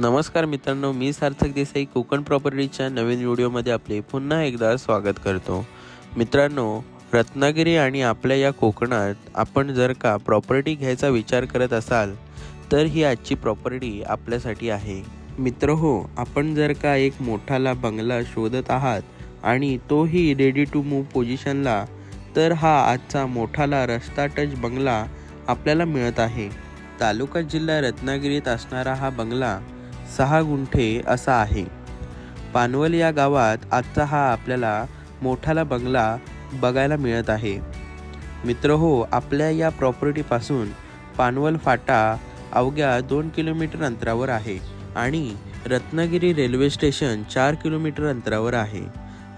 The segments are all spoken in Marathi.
नमस्कार मित्रांनो मी सार्थक देसाई कोकण प्रॉपर्टीच्या नवीन व्हिडिओमध्ये आपले पुन्हा एकदा स्वागत करतो. मित्रांनो रत्नागिरी आणि आपल्या या कोकणात आपण जर का प्रॉपर्टी घ्यायचा विचार करत असाल तर ही आजची प्रॉपर्टी आपल्यासाठी आहे. मित्र हो आपण जर का एक मोठाला बंगला शोधत आहात आणि तोही रेडी टू मूव पोझिशनला तर हा आजचा मोठाला रस्ता टच बंगला आपल्याला मिळत आहे. तालुका जिल्हा रत्नागिरीत असणारा हा बंगला सहा गुंठे असा आहे. पानवल या गावात आजचा हा आपल्याला मोठाला बंगला बघायला मिळत आहे. मित्र हो आपल्या या प्रॉपर्टीपासून पानवल फाटा अवघ्या दोन किलोमीटर अंतरावर आहे आणि रत्नागिरी रेल्वे स्टेशन चार किलोमीटर अंतरावर आहे.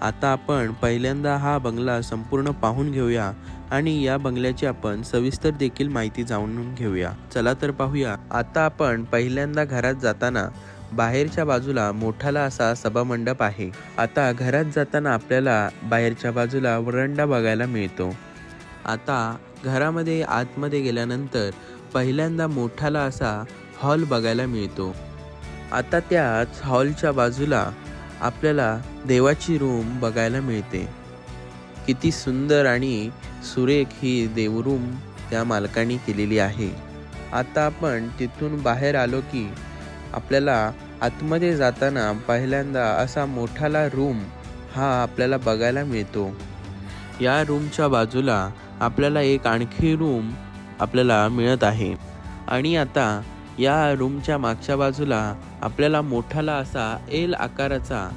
आता आपण पहिल्यांदा हा बंगला संपूर्ण पाहून घेऊया. आणि या बंगल्याची आपण सविस्तर देखील माहिती जाणून घेऊया. चला तर पाहूया. आता आपण पहिल्यांदा घरात जाताना बाहेरच्या बाजूला मोठाला असा सभामंडप आहे. आता घरात जाताना आपल्याला बाहेरच्या बाजूला वरंडा बघायला मिळतो. आता घरामध्ये आतमध्ये गेल्यानंतर पहिल्यांदा मोठाला असा हॉल बघायला मिळतो. आता त्याच हॉलच्या बाजूला आपल्याला देवाची रूम बघायला मिळते. किती सुंदर आणि सुरेख ही देवरूम त्या मालकाने केलेली आहे. आता आपण तिथून बाहेर आलो की आपल्याला आतमध्ये जाताना पहिल्यांदा असा मोठाला रूम हा आपल्याला बघायला मिळतो. या रूमच्या बाजूला आपल्याला एक आणखी रूम आपल्याला मिळत आहे. आणि आता या रूमच्या मागच्या बाजूला आपल्याला मोठाला असा एल आकाराचा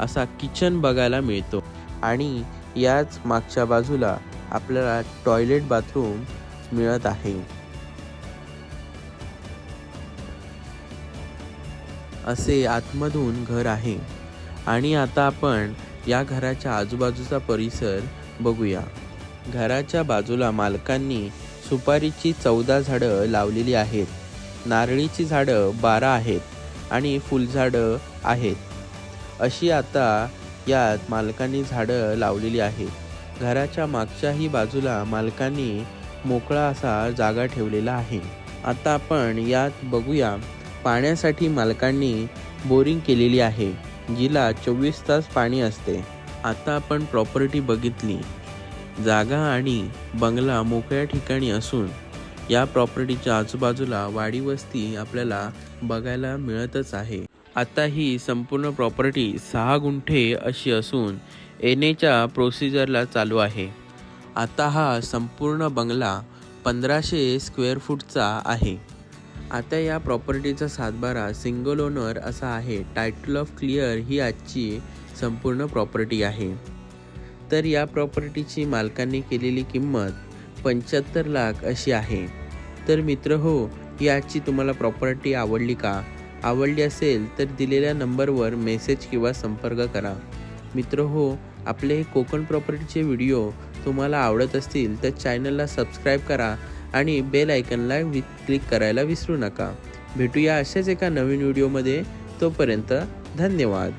असा किचन बघायला मिळतो. आणि याच मागच्या बाजूला आपल्याला टॉयलेट बाथरूम मिळत आहे. असे आतमधून घर आहे. आणि आता आपण या घराच्या आजूबाजूचा परिसर बघूया. घराच्या बाजूला मालकांनी सुपारीची चौदा झाडं लावलेली आहेत. नारळीची झाडं बारा आहेत आणि फुलझाडं आहेत. अशी आता यात मालकांनी झाडं लावलेली आहेत. घराच्या मागच्याही बाजूला मालकांनी मोकळा असा जागा ठेवलेला आहे. आता आपण यात बघूया. पाण्यासाठी मालकांनी बोरिंग केलेली आहे जिला चोवीस तास पाणी असते. आता आपण प्रॉपर्टी बघितली. जागा आणि बंगला मोकळ्या ठिकाणी असून या प्रॉपर्टीच्या आजूबाजूला वाडी वस्ती आपल्याला बघायला मिळतच आहे. आता ही संपूर्ण प्रॉपर्टी सहा गुंठे अशी असून एनेच्या प्रोसिजरला चालू आहे. आता हा संपूर्ण बंगला पंधराशे स्क्वेअर फूटचा आहे. आता या प्रॉपर्टीचा सातबारा सिंगल ओनर असा आहे टायटल ऑफ क्लिअर ही आजची संपूर्ण प्रॉपर्टी आहे. तर या प्रॉपर्टीची मालकांनी केलेली किंमत पंच्याहत्तर लाख अशी आहे. तर मित्र हो ही आजची तुम्हाला प्रॉपर्टी आवडली का? आवडली असेल तर दिलेल्या नंबरवर मेसेज किंवा संपर्क करा. मित्र हो आपले हे कोकण प्रॉपर्टीचे व्हिडिओ तुम्हाला आवडत असतील तर चॅनलला सबस्क्राईब करा आणि बेल आयकनला वि क्लिक करायला विसरू नका. भेटूया अशाच एका नवीन व्हिडिओमध्ये. तोपर्यंत धन्यवाद.